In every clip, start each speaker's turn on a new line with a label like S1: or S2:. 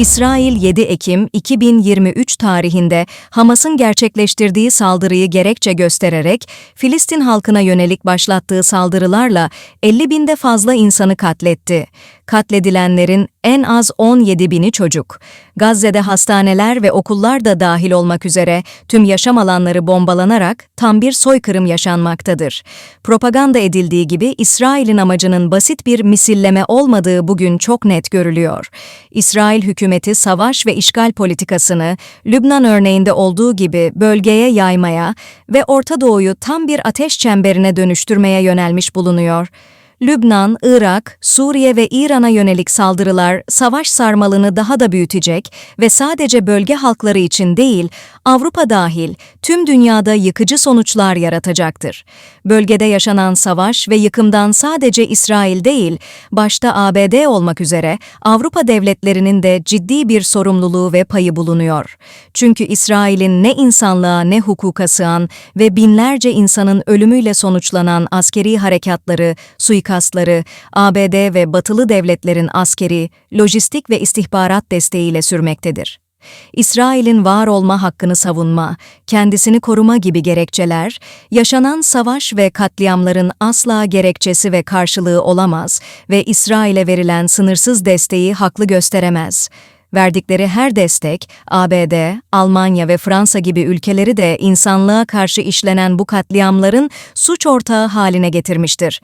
S1: İsrail 7 Ekim 2023 tarihinde Hamas'ın gerçekleştirdiği saldırıyı gerekçe göstererek Filistin halkına yönelik başlattığı saldırılarla 50 binde fazla insanı katletti. Katledilenlerin en az 17 bini çocuk. Gazze'de hastaneler ve okullar da dahil olmak üzere tüm yaşam alanları bombalanarak tam bir soykırım yaşanmaktadır. Propaganda edildiği gibi İsrail'in amacının basit bir misilleme olmadığı bugün çok net görülüyor. İsrail hükümeti savaş ve işgal politikasını Lübnan örneğinde olduğu gibi bölgeye yaymaya ve Orta Doğu'yu tam bir ateş çemberine dönüştürmeye yönelmiş bulunuyor. Lübnan, Irak, Suriye ve İran'a yönelik saldırılar savaş sarmalını daha da büyütecek ve sadece bölge halkları için değil, Avrupa dahil tüm dünyada yıkıcı sonuçlar yaratacaktır. Bölgede yaşanan savaş ve yıkımdan sadece İsrail değil, başta ABD olmak üzere Avrupa devletlerinin de ciddi bir sorumluluğu ve payı bulunuyor. Çünkü İsrail'in ne insanlığa ne hukuka sığan ve binlerce insanın ölümüyle sonuçlanan askeri harekatları, suikastları, ABD ve batılı devletlerin askeri, lojistik ve istihbarat desteğiyle sürmektedir. İsrail'in var olma hakkını savunma, kendisini koruma gibi gerekçeler, yaşanan savaş ve katliamların asla gerekçesi ve karşılığı olamaz ve İsrail'e verilen sınırsız desteği haklı gösteremez. Verdikleri her destek, ABD, Almanya ve Fransa gibi ülkeleri de insanlığa karşı işlenen bu katliamların suç ortağı haline getirmiştir.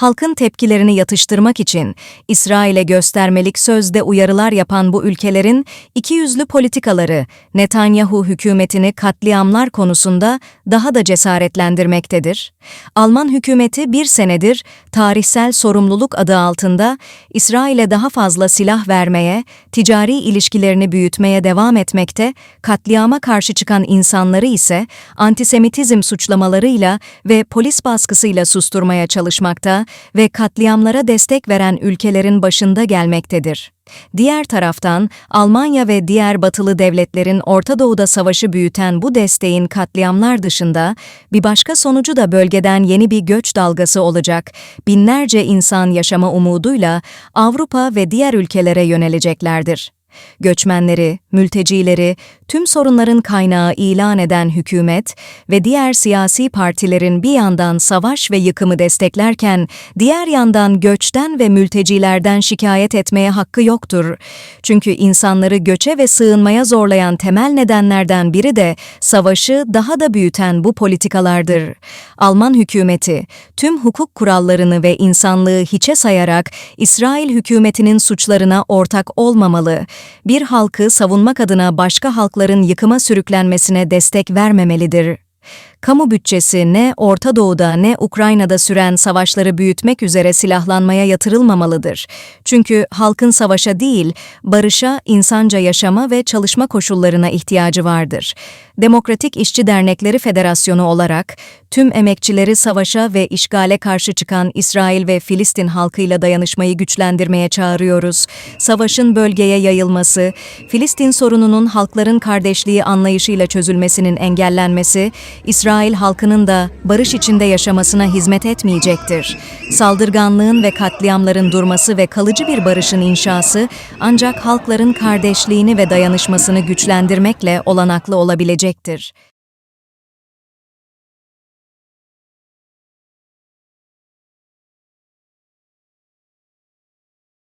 S1: Halkın tepkilerini yatıştırmak için İsrail'e göstermelik sözde uyarılar yapan bu ülkelerin ikiyüzlü politikaları Netanyahu hükümetini katliamlar konusunda daha da cesaretlendirmektedir. Alman hükümeti bir senedir tarihsel sorumluluk adı altında İsrail'e daha fazla silah vermeye, ticari ilişkilerini büyütmeye devam etmekte, katliama karşı çıkan insanları ise antisemitizm suçlamalarıyla ve polis baskısıyla susturmaya çalışmakta ve katliamlara destek veren ülkelerin başında gelmektedir. Diğer taraftan Almanya ve diğer batılı devletlerin Orta Doğu'da savaşı büyüten bu desteğin katliamlar dışında bir başka sonucu da bölgeden yeni bir göç dalgası olacak. Binlerce insan yaşama umuduyla Avrupa ve diğer ülkelere yöneleceklerdir. Göçmenleri, mültecileri, tüm sorunların kaynağı ilan eden hükümet ve diğer siyasi partilerin bir yandan savaş ve yıkımı desteklerken diğer yandan göçten ve mültecilerden şikayet etmeye hakkı yoktur. Çünkü insanları göçe ve sığınmaya zorlayan temel nedenlerden biri de savaşı daha da büyüten bu politikalardır. Alman hükümeti tüm hukuk kurallarını ve insanlığı hiçe sayarak İsrail hükümetinin suçlarına ortak olmamalı bir halkı savunmak adına başka halkların yıkıma sürüklenmesine destek vermemelidir kamu bütçesi ne Orta Doğu'da ne Ukrayna'da süren savaşları büyütmek üzere silahlanmaya yatırılmamalıdır. Çünkü halkın savaşa değil, barışa, insanca yaşama ve çalışma koşullarına ihtiyacı vardır. Demokratik İşçi Dernekleri Federasyonu olarak tüm emekçileri savaşa ve işgale karşı çıkan İsrail ve Filistin halkıyla dayanışmayı güçlendirmeye çağırıyoruz. Savaşın bölgeye yayılması, Filistin sorununun halkların kardeşliği anlayışıyla çözülmesinin engellenmesi, İsrail İsrail halkının da barış içinde yaşamasına hizmet etmeyecektir. Saldırganlığın ve katliamların durması ve kalıcı bir barışın inşası ancak halkların kardeşliğini ve dayanışmasını güçlendirmekle olanaklı olabilecektir.